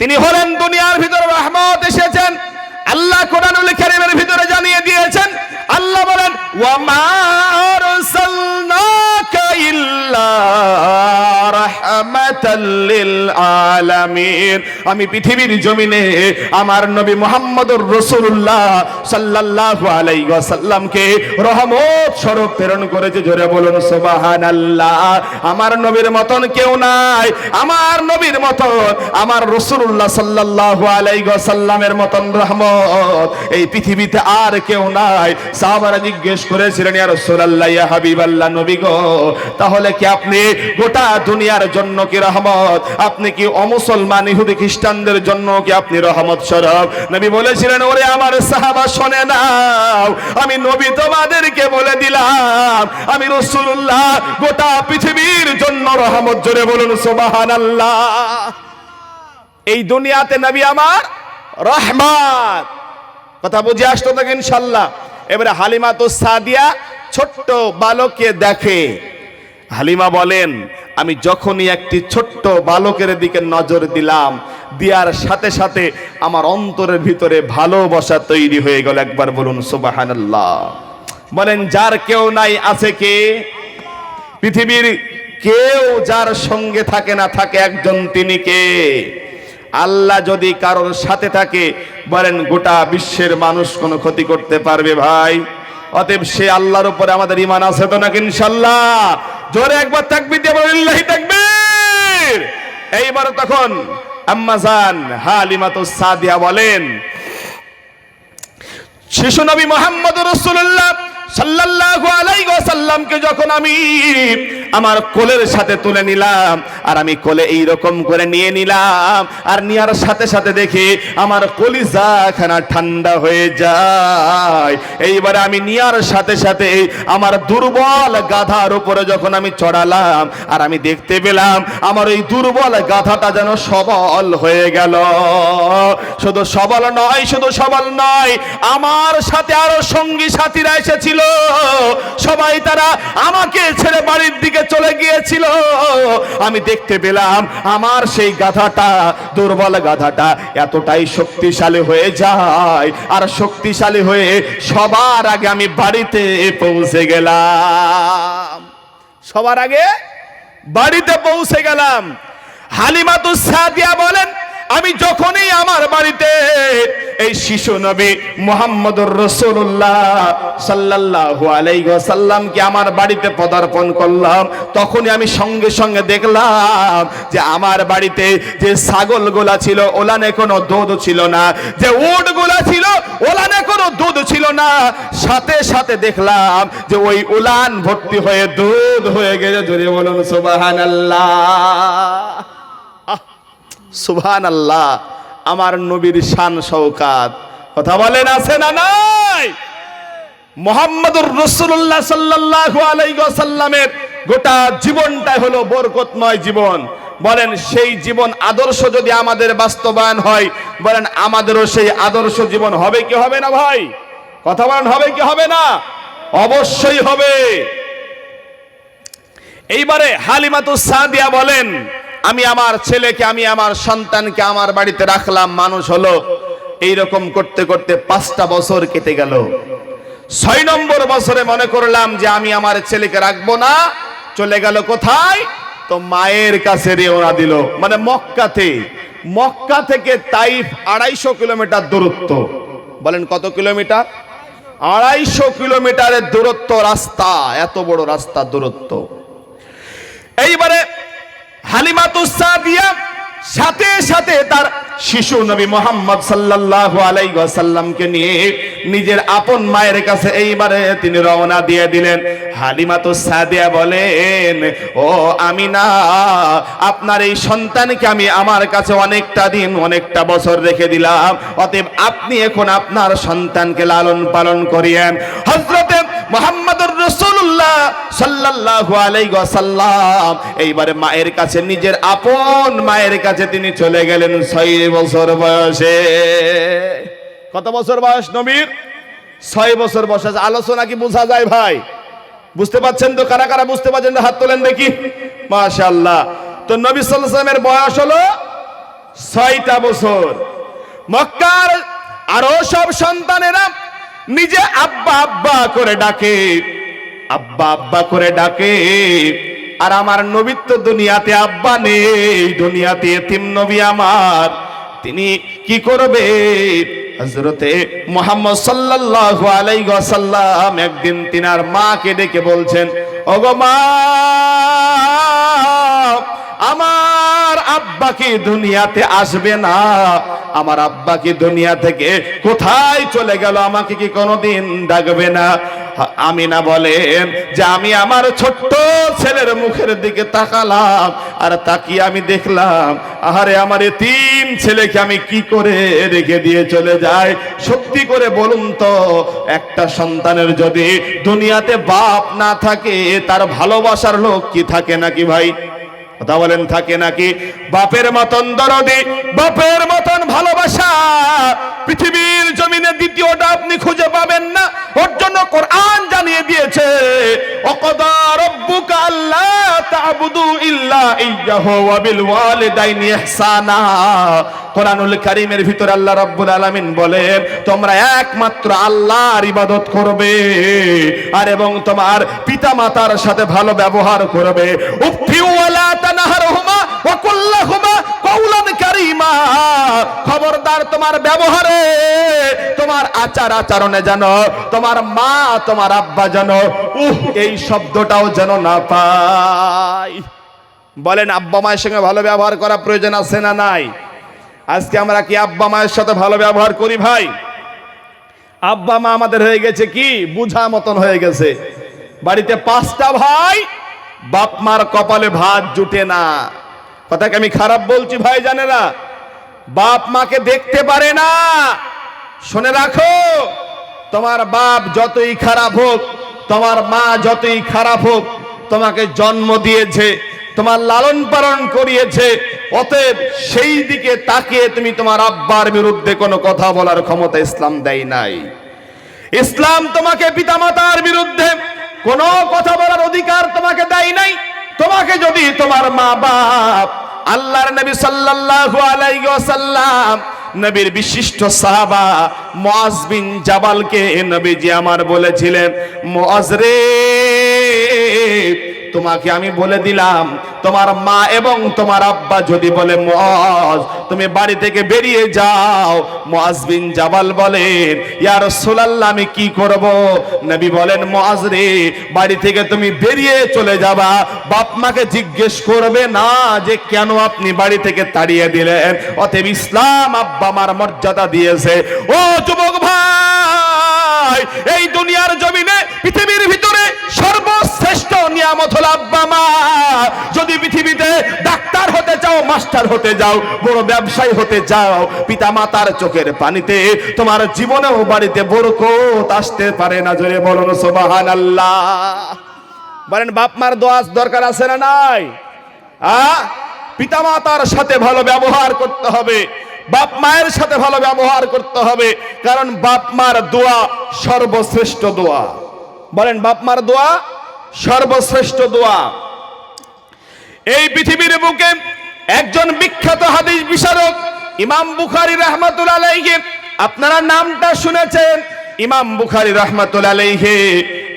তিনি হলেন দুনিয়ার ভিতরে রহমত এসেছেন। আল্লাহ কোরআনুল কারীমের ভিতরে জানিয়ে দিয়েছেন। আল্লাহ বলেন, ওয়া মা আলামিন। আমি পৃথিবীর জমিনে আমার নবী মুহাম্মদুর রাসূলুল্লাহ সাল্লাল্লাহু আলাইহি ওয়াসাল্লামকে রহমত স্বরূপ প্রেরণ করেছে। জোরে বলুন, সুবহানাল্লাহ। আমার নবীর মতন কেউ নাই। আমার নবীর মতন আমার রাসূলুল্লাহ সাল্লাল্লাহু আলাইহি ওয়াসাল্লামের মতন রহমত। এই পৃথিবীতে আর কেউ নাই। সাহাবারা জিজ্ঞেস করেছিলেন, ইয়া রাসূলুল্লাহ, ইয়া হাবিবাল্লাহ, নবী গো, তাহলে কি আপনি গোটা দুনিয়ার জন্য কি রহমত? আপনি কি অমুসলমান ইহুদি খ্রিস্টানদের জন্য কি আপনি রহমত স্বরূপ? নবী বলেছিলেন, ওরে আমার সাহাবা, শোনে নাও। আমি নবী তোমাদেরকে বলে দিলাম। আমি রাসূলুল্লাহ গোটা পৃথিবীর জন্য রহমত জোরে বলুন, সুবহানাল্লাহ। এই দুনিয়াতে নবী আমার রহমান কথা বুঝে আসতো থাকে ইনশাল্লাহ? এবারে হালিমা তো সাদিয়া ছোট্ট বালককে দেখে। হালিমা বলেন, আমি যখনই একটি ছোট্ট বালকের দিকে নজর দিলাম, দিয়ার সাথে সাথে আমার অন্তরের ভিতরে ভালোবাসা তৈরি হয়ে গেল। একবার বলুন, সুবাহানাল্লাহ। বলেন, যার কেউ নাই, আছে কে? পৃথিবীর কেউ যার সঙ্গে থাকে না, থাকে একজন, তিনি কে? আল্লাহ যদি কারোর সাথে থাকে, বলেন, গোটা বিশ্বের মানুষ কোনো ক্ষতি করতে পারবে ভাই। অতএব সে আল্লাহর উপরে আমাদের ইমান আছে তো নাকি ইনশাল্লাহ? জোরে একবার থাকবি ইল্লাহি তাকবীর! এইবার তখন আম্মাজান হালিমাতু সাদিয়া বলেন, শিশু নবী মোহাম্মদ রসুল্লাহ সাল্লাল্লাহু আলাইহি ওয়াসাল্লামকে যখন আমি আমার কোলের সাথে তুলে নিলাম। আর আমি কোলে এই রকম করে নিয়ে নিলাম। আর নেওয়ার সাথে সাথে দেখি আমার কলিজা খানা ঠান্ডা হয়ে যায়। এইবারে আমি নেওয়ার সাথে সাথে আমার দুর্বল গাধার উপরে যখন আমি চড়ালাম, আর আমি দেখতে পেলাম আমার ওই দুর্বল গাধাটা যেন সবল হয়ে গেল। শুধু সবল নয়, শুধু সবল নয়, আমার সাথে আরও সঙ্গী সাথীরা এসেছিল। সবাই তারা আমাকে ছেড়ে বাড়ির দিকে চলে গিয়েছিল। আমি দেখতে পেলাম আমার সেই গাধাটা, দুর্বল গাধাটা এতটাই শক্তিশালী হয়ে যায়। আর শক্তিশালী হয়ে সবার আগে আমি বাড়িতে পৌঁছে গেলাম। সবার আগে বাড়িতে পৌঁছে গেলাম। হালিমাতু সাদিয়া বলেন আমি যখনই আমার বাড়িতে এই শিশু নবী মোহাম্মদুর রসুল্লাহ সাল্লাল্লাহু আলাইহি ওয়াসাল্লামকে আমার বাড়িতে পদার্পণ করলাম, তখনই আমি সঙ্গে সঙ্গে দেখলাম যে আমার বাড়িতে যে ছাগলগুলা ছিল, ওলানে কোনো দুধ ছিল না। যে উটগুলা ছিল, ওলানে কোনো দুধ ছিল না। সাথে সাথে দেখলাম যে ওই উলান ভর্তি হয়ে দুধ হয়ে গেছে। জোরে বলুন, সুবহানাল্লাহ। সুবহান আল্লাহ আমার নবীর শান শৌকাত কথা বলেন, আছে না নাই? মোহাম্মদুর রসুল্লাহ সাল্লাল্লাহু আলাইহি ওয়াসাল্লামের গোটা জীবনটাই হলো বরকতময় জীবন। বলেন, সেই জীবন আদর্শ যদি আমাদের বাস্তবায়ন হয়, বলেন, আমাদেরও সেই আদর্শ জীবন হবে কি হবে না ভাই? কথা বলেন, হবে কি হবে না? অবশ্যই হবে। এইবারে হালিমাতু সাদিয়া বলেন আমি আমার ছেলেকে, আমি আমার সন্তানকে আমার বাড়িতে রাখলাম, মানুষ হলো। এই রকম করতে করতে পাঁচটা বছর কেটে গেল। ছয় নম্বর বছরে মনে করলাম যে আমি আমার ছেলেকে রাখব না, চলে গেল কোথায়? তো মায়ের কাছে রেওনা দিল। মানে মক্কাতে। মক্কা থেকে তাইফ আড়াইশো কিলোমিটার দূরত্ব। বলেন কত কিলোমিটার? আড়াইশো কিলোমিটারের দূরত্ব রাস্তা, এত বড় রাস্তা দূরত্ব। এইবারে হালিমাতুসাদিয়া সাথে সাথে তার শিশু নবী মোহাম্মদ সাল্লাল্লাহু আলাইহি ওয়াসাল্লামকে নিয়ে নিজের আপন মায়ের কাছে এইবারে তিনি রওনা দিয়ে দিলেন। হালিমাতু সাদিয়া বলেন, ও আমিনা, আপনার এই সন্তানকে আমি আমার কাছে অনেকটা দিন, অনেকটা বছর রেখে দিলাম। অতএব আপনি এখন আপনার সন্তানকে লালন পালন করিয়েন। হযরতে মোহাম্মদুর রসুল্লাহ সাল্লাল্লাহু আলাইহি এইবারে মায়ের কাছে, নিজের আপন মায়ের কাছে তিনি চলে গেলেন ছয় বছর বয়সে। কত বছর বয়স নবীর? ছয় বছর বয়স আলোচনা কি বোঝা যায় ভাই? বুঝতে পাচ্ছেন তো? কারা কারা বুঝতে পারছেন? হাত তোলেন দেখি। মাশাআল্লাহ। তো নবী ওয়াসাল্লামের বয়স হলো ছয়টা বছর। মক্কার আরও সব সন্তানেরা নিজে আব্বা আব্বা করে ডাকে। আব্বা আব্বা করে ডাকে। আর আমার নবীর দুনিয়াতে আব্বা নেই, দুনিয়াতে এতিম নবী আমার। তিনি কি করবে? হজরতে মোহাম্মদ সাল্লাল্লাহু আলাইহি ওয়াসাল্লাম একদিন তিনার মাকে ডেকে বলছেন, ওগো মা, আমার আব্বা কি দুনিয়াতে আসবে না। আমার আব্বা কি দুনিয়া থেকে কোথায় চলে গেল আমাকে কি কোনোদিন ডাকবে না? আমি না বলেন যে আমি আমার ছোট্ট ছেলের মুখের দিকে তাকালাম আর তাকিয়ে আমি দেখলাম, আহারে আমার তিন ছেলেকে আমি কি করে রেখে দিয়ে চলে যায় সত্যি করে বলুন তো, একটা সন্তানের যদি দুনিয়াতে বাপ না থাকে, তার ভালোবাসার লোক কি থাকে নাকি ভাই? কথা বলেন, থাকে নাকি? বাপের মতন দরদি, বাপের মতন ভালোবাসা। পৃথিবীর জমিনে দ্বিতীয়টা আপনি খুঁজে পাবেন না। ওর জন্য কোরআন জানিয়ে দিয়েছে, অকদা রব্বুকা আল্লা তা'বুদু ইল্লা ইয়াহু ওয়া বিল ওয়ালিদাইনি ইহসানা। কোরআনুল কারীমের ভিতর আল্লাহ রাব্বুল আলামিন বলেন, তোমরা একমাত্র আল্লাহর ইবাদত করবে, আর এবং তোমার পিতা মাতার সাথে ভালো ব্যবহার করবে। উফিউ ওয়ালা তানহারহুমা ওয়া কওলান কারীমা খবরদার তোমার ব্যবহারে তোমার আচার আচরণে জানো তোমার মা, তোমার আব্বা জানো উহ, এই শব্দটাও যেন না পাই বলেন, আব্বা মায়ের সঙ্গে ভালো ব্যবহার করা প্রয়োজন আছে না নাই? আজকে আমরা কি আব্বা মায়ের সাথে ভালো ব্যবহার করি ভাই? আব্বা মা আমাদের হয়ে গেছে কি? বুঝা মতন হয়ে গেছে। বাড়িতে পাঁচটা ভাই, বাপ মার কপালে ভাত জুটে না। কথাকে আমি খারাপ বলছি ভাই জানে না বাপ মাকে দেখতে পারে না। শুনে রাখো, তোমার বাপ যতই খারাপ হোক, তোমার মা যতই খারাপ হোক, তোমাকে জন্ম দিয়েছে, তোমার লালন পালন করিয়েছে, অতএব সেই দিকে তাকিয়ে তুমি তোমার আব্বার বিরুদ্ধে কোনো কথা বলার ক্ষমতা ইসলাম দেয় নাই। ইসলাম তোমাকে পিতামাতার বিরুদ্ধে কোনো কথা বলার অধিকার তোমাকে দেয় নাই। তোমাকে যদি তোমার মা বাপ আল্লাহর নবী সাল্লাল্লাহু আলাইহি ওয়াসাল্লাম, নবীর বিশিষ্ট সাহাবা মুআজ বিন জাবালকে নবীজি আমার বলেছিলেন, মুআজ রে তোমাকে আমি বলে দিলাম, তোমার মা এবং তোমার আব্বা যদি বলে, মুআজ, তুমি বাড়ি থেকে বেরিয়ে যাও। মুআজ জাবাল বলেন, ইয়া রাসূলুল্লাহ, আমি কি করব? নবী বলেন, মুআজ রে, বাড়ি থেকে তুমি বেরিয়ে চলে যাবা। বাপ মাকে জিজ্ঞেস করবে না যে কেন আপনি বাড়ি থেকে তাড়িয়ে দিলেন। অতএব ইসলাম আব্বা মার মর্যাদা দিয়েছে। ও যুবক ভাই, এই দুনিয়ার নিয়ামত হল, আব্বা মা, যদি পৃথিবীতে ডাক্তার হতে চাও, মাস্টার হতে যাও, বড় ব্যবসায়ী হতে চাও পিতা মাতার চোখের পানিতে তোমার জীবনেও বাড়িতে বরকত আসতে পারে না। জোরে বলুন সোবাহান আল্লাহ বলেন, বাপ মার দোয়াজ দরকার আছে না নাই? আ? পিতামাতার সাথে ভালো ব্যবহার করতে হবে, বাপ মায়ের সাথে ভালো ব্যবহার করতে হবে, কারণ বাপ মার দোয়া সর্বশ্রেষ্ঠ দোয়া। বলেন, বাপ মার দোয়া সর্বশ্রেষ্ঠ দোয়া। এই পৃথিবীর বুকে একজন বিখ্যাত হাদিস বিশারক ইমাম বুখারী রহমাতুল আলাইহি, আপনারা নামটা শুনেছেন, ইমাম বুখারি রহমাতুল আলাইহি।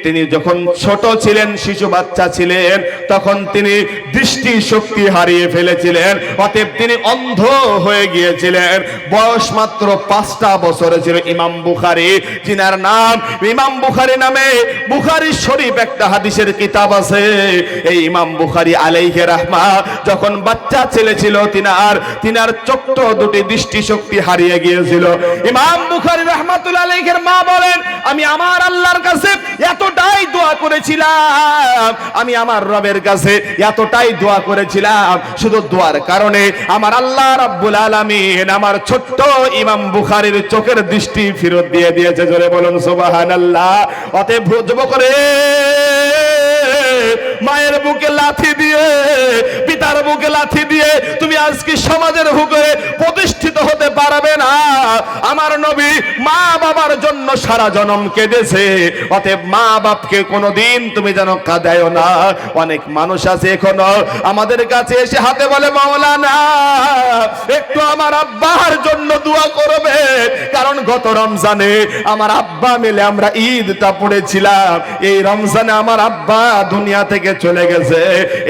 তিনি যখন ছোট ছিলেন, শিশু বাচ্চা ছিলেন, তখন তিনি দৃষ্টি শক্তি হারিয়ে ফেলেছিলেন। অতএব তিনি অন্ধ হয়ে গিয়েছিলেন। বয়স মাত্র পাঁচটা বছরে ছিল ইমাম বুখারি, যিনার নাম ইমাম বুখারি নামে বুখারি শরীফ একটা হাদিসের কিতাব আছে। এই ইমাম বুখারি আলাইহে রাহমা যখন বাচ্চা ছেলে ছিল, তিনার তিনার চোখট দুটি দৃষ্টি শক্তি হারিয়ে গিয়েছিল। ইমাম বুখারি রহমাতুল্লাহ আলাইহের মা বলেন, আমি আমার আল্লাহর কাছে এতটাই দোয়া করেছিলাম। আমি আমার রবের কাছে এতটাই দোয়া করেছিলাম। শুধু দোয়ার কারণে আমার আল্লাহ রাব্বুল আলামিন আমার ছোট্ট ইমাম বুখারীর চোখের দৃষ্টি ফেরত দিয়ে দিয়েছে। জোরে বলুন, সুবহানাল্লাহ। অতএব যুবক করে। মায়ের বুকে লাথি দিয়ে, পিতার বুকে লাথি দিয়ে তুমি আজকে সমাজের হুকে প্রতিষ্ঠিত হতে পারবে না। আমার নবী মা বাবার জন্য সারা জনম কেঁদেছে। অতএব মা বাপকে কোনোদিন তুমি যেন কাঁদায়ও না। অনেক মানুষ আছে এখনও আমাদের কাছে এসে হাতে বলে, মাওলানা, একটু আমার আব্বার জন্য দোয়া করবে। কারণ গত রমজানে আমার আব্বা মিলে আমরা ঈদটা পড়েছিলাম। এই রমজানে আমার আব্বা দুনিয়া থেকে চলে গেছে।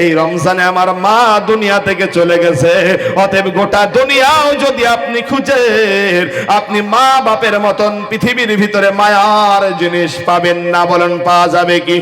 এই রমজানে আমার মা দুনিয়া থেকে চলে গেছে। অতএব গোটা দুনিয়াও যদি আপনি খুঁজেন, আপনি মা বাপের মতন পৃথিবীর ভিতরে মায়ার জিনিস পাবেন না। বলেন, পাওয়া যাবে কি?